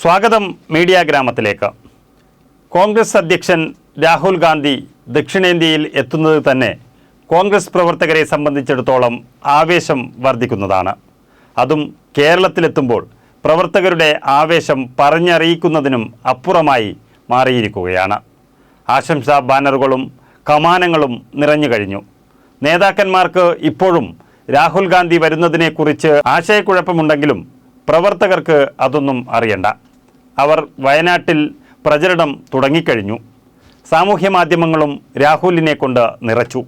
സ്വാഗതം മീഡിയ ഗ്രാമത്തിലേക്ക്. കോൺഗ്രസ് അധ്യക്ഷൻ രാഹുൽ ഗാന്ധി ദക്ഷിണേന്ത്യയിൽ എത്തുന്നത് തന്നെ കോൺഗ്രസ് പ്രവർത്തകരെ സംബന്ധിച്ചിടത്തോളം ആവേശം വർദ്ധിക്കുന്നതാണ്. അതും കേരളത്തിലെത്തുമ്പോൾ പ്രവർത്തകരുടെ ആവേശം പറഞ്ഞറിയിക്കുന്നതിനും അപ്പുറമായി മാറിയിരിക്കുകയാണ്. ആശംസാ ബാനറുകളും കമാനങ്ങളും നിറഞ്ഞു കഴിഞ്ഞു. നേതാക്കന്മാർക്ക് ഇപ്പോഴും രാഹുൽ ഗാന്ധി വരുന്നതിനെക്കുറിച്ച് ആശയക്കുഴപ്പമുണ്ടെങ്കിലും പ്രവർത്തകർക്ക് അതൊന്നും അറിയണ്ട. അവർ വയനാട്ടിൽ പ്രചരണം തുടങ്ങിക്കഴിഞ്ഞു. സാമൂഹ്യ മാധ്യമങ്ങളും രാഹുലിനെ കൊണ്ട് നിറച്ചു.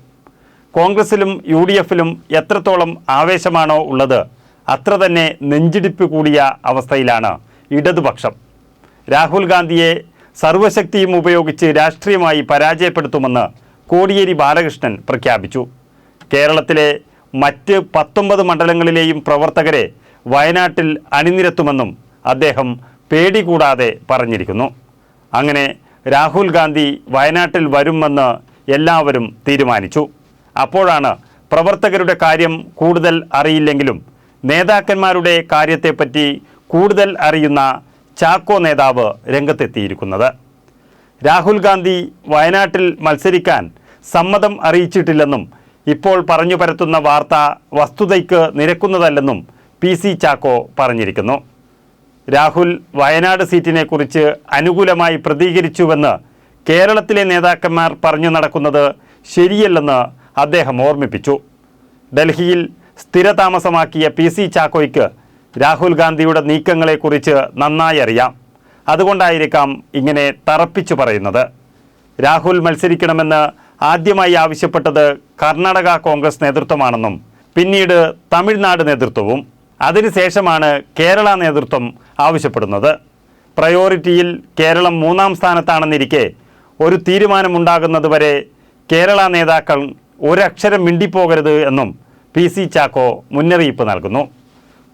കോൺഗ്രസിലും യു ഡി എഫിലും എത്രത്തോളം ആവേശമാണോ ഉള്ളത് അത്ര തന്നെ നെഞ്ചിടിപ്പ് കൂടിയ അവസ്ഥയിലാണ് ഇടതുപക്ഷം. രാഹുൽ ഗാന്ധിയെ സർവശക്തിയും ഉപയോഗിച്ച് രാഷ്ട്രീയമായി പരാജയപ്പെടുത്തുമെന്ന് കോടിയേരി ബാലകൃഷ്ണൻ പ്രഖ്യാപിച്ചു. കേരളത്തിലെ മറ്റ് പത്തൊമ്പത് മണ്ഡലങ്ങളിലെയും പ്രവർത്തകരെ വയനാട്ടിൽ അണിനിരത്തുമെന്നും അദ്ദേഹം പേടി കൂടാതെ പറഞ്ഞിരിക്കുന്നു. അങ്ങനെ രാഹുൽ ഗാന്ധി വയനാട്ടിൽ വരുമെന്ന് എല്ലാവരും തീരുമാനിച്ചു. അപ്പോഴാണ് പ്രവർത്തകരുടെ കാര്യം കൂടുതൽ അറിയില്ലെങ്കിലും നേതാക്കന്മാരുടെ കാര്യത്തെപ്പറ്റി കൂടുതൽ അറിയുന്ന ചാക്കോ നേതാവ് രംഗത്തെത്തിയിരിക്കുന്നത്. രാഹുൽ ഗാന്ധി വയനാട്ടിൽ മത്സരിക്കാൻ സമ്മതം അറിയിച്ചിട്ടില്ലെന്നും ഇപ്പോൾ പറഞ്ഞു പരത്തുന്ന വാർത്ത വസ്തുതയ്ക്ക് നിരക്കുന്നതല്ലെന്നും പി ചാക്കോ പറഞ്ഞിരിക്കുന്നു. രാഹുൽ വയനാട് സീറ്റിനെ കുറിച്ച് അനുകൂലമായി പ്രതികരിച്ചുവെന്ന് കേരളത്തിലെ നേതാക്കന്മാർ പറഞ്ഞു നടക്കുന്നത് ശരിയല്ലെന്ന് അദ്ദേഹം ഓർമ്മിപ്പിച്ചു. ഡൽഹിയിൽ സ്ഥിരതാമസമാക്കിയ പി സി ചാക്കോയ്ക്ക് രാഹുൽ ഗാന്ധിയുടെ നീക്കങ്ങളെക്കുറിച്ച് നന്നായി അറിയാം. അതുകൊണ്ടായിരിക്കാം ഇങ്ങനെ തറപ്പിച്ചു പറയുന്നത്. രാഹുൽ മത്സരിക്കണമെന്ന് ആദ്യമായി ആവശ്യപ്പെട്ടത് കർണാടക കോൺഗ്രസ് നേതൃത്വമാണെന്നും പിന്നീട് തമിഴ്നാട് നേതൃത്വവും. അതിനുശേഷമാണ് കേരള നേതൃത്വം ആവശ്യപ്പെടുന്നത്. പ്രയോറിറ്റിയിൽ കേരളം മൂന്നാം സ്ഥാനത്താണെന്നിരിക്കെ ഒരു തീരുമാനമുണ്ടാകുന്നതുവരെ കേരള നേതാക്കൾ ഒരക്ഷരം മിണ്ടിപ്പോകരുത് എന്നും പി സി ചാക്കോ മുന്നറിയിപ്പ് നൽകുന്നു.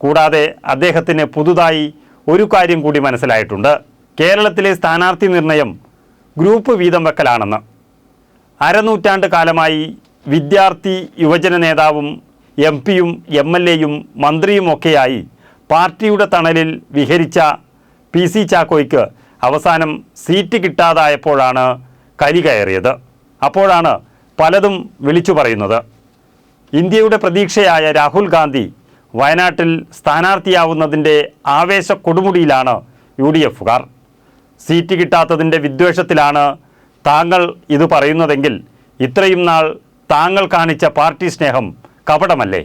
കൂടാതെ അദ്ദേഹത്തിന് പുതുതായി ഒരു കാര്യം കൂടി മനസ്സിലായിട്ടുണ്ട്. കേരളത്തിലെ സ്ഥാനാർത്ഥി നിർണയം ഗ്രൂപ്പ് വീതം വെക്കലാണെന്ന്. അരനൂറ്റാണ്ട് കാലമായി വിദ്യാർത്ഥി യുവജന നേതാവും എം പിയും എം എൽ എയും മന്ത്രിയുമൊക്കെയായി പാർട്ടിയുടെ തണലിൽ വിഹരിച്ച പി സി ചാക്കോയ്ക്ക് അവസാനം സീറ്റ് കിട്ടാതായപ്പോഴാണ് കലി കയറിയത്. അപ്പോഴാണ് പലതും വിളിച്ചു പറയുന്നത്. ഇന്ത്യയുടെ പ്രതീക്ഷയായ രാഹുൽ ഗാന്ധി വയനാട്ടിൽ സ്ഥാനാർത്ഥിയാവുന്നതിന്റെ ആവേശ കൊടുമുടിയിലാണ് യു ഡി എഫുകാർ. സീറ്റ് കിട്ടാത്തതിന്റെ വിദ്വേഷത്തിലാണ് താങ്കൾ ഇത് പറയുന്നതെങ്കിൽ ഇത്രയും നാൾ താങ്കൾ കാണിച്ച പാർട്ടി സ്നേഹം കപടമല്ലേ?